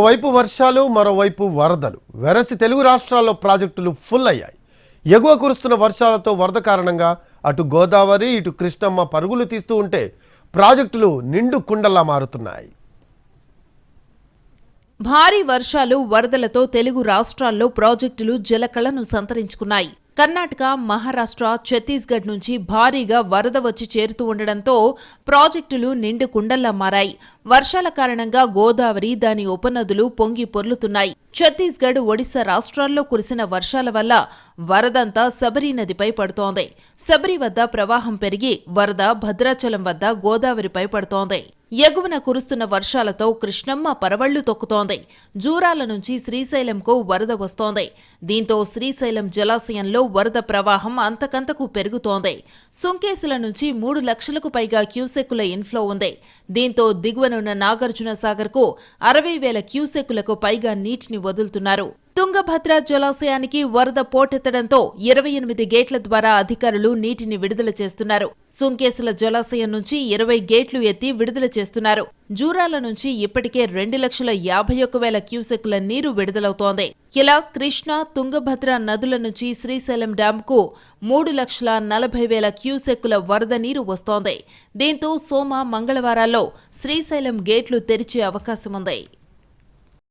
వైపు వర్షాలు మరోవైపు వరదలు. వెరసి తెలుగు రాష్ట్రాల్లో ప్రాజెక్టులు ఫుల్ అయ్యాయి ఎగువ కురుస్తున్న వర్షాలతో వరద కారణంగా అటు గోదావరి ఇటు కృష్ణమ్మ పరుగులు తీస్తూ ఉంటే ప్రాజెక్టులు నిండు కుండలా మారుతున్నాయి. భారీ వర్షాలు వరదలతో తెలుగు రాష్ట్రాల్లో ప్రాజెక్టులు జలకళను సంతరించుకున్నాయి. కర్ణాటక మహారాష్ట్ర ఛత్తీస్గఢ్ నుంచి భారీగా వరద వచ్చి చేరుతూ ఉండడంతో ప్రాజెక్టులు నిండు కుండల్లా మారాయి. వర్షాల కారణంగా గోదావరి దాని ఉపనదులు పొంగి పొర్లుతున్నాయి. ఛత్తీస్గఢ్ ఒడిశా రాష్ట్రాల్లో కురిసిన వర్షాల వల్ల వరదంతా శబరి నదిపై పడుతోంది. శబరి వద్ద ప్రవాహం పెరిగి వరద భద్రాచలం వద్ద గోదావరిపై పడుతోంది. ఎగువన కురుస్తున్న వర్షాలతో కృష్ణమ్మ పరవళ్ళు తొక్కుతోంది. జూరాల నుంచి శ్రీశైలంకు వరద వస్తోంది. దీంతో శ్రీశైలం జలాశయంలో వరద ప్రవాహం అంతకంతకు పెరుగుతోంది. సుంకేసుల నుంచి మూడు లక్షలకు పైగా క్యూసెక్కుల ఇన్ఫ్లో ఉంది. దీంతో దిగువనున్న నాగార్జున సాగర్కు అరవై వేల క్యూసెక్కులకు పైగా నీటిని వదులుతున్నారు. తుంగభద్ర జలాశయానికి వరద పోటెత్తడంతో ఇరవై ఎనిమిది గేట్ల ద్వారా అధికారులు నీటిని విడుదల చేస్తున్నారు. సుంకేసుల జలాశయం నుంచి ఇరవై గేట్లు ఎత్తి విడుదల చేస్తున్నారు. జూరాల నుంచి ఇప్పటికే రెండు లక్షల యాభై ఒక్క వేల క్యూసెక్ల నీరు విడుదలవుతోంది. ఇలా కృష్ణా తుంగభద్ర నదుల నుంచి శ్రీశైలం డ్యాంకు మూడు లక్షల నలభై వేల క్యూసెక్కుల వరద నీరు వస్తోంది. దీంతో సోమ మంగళవారాల్లో శ్రీశైలం గేట్లు తెరిచే అవకాశముంది.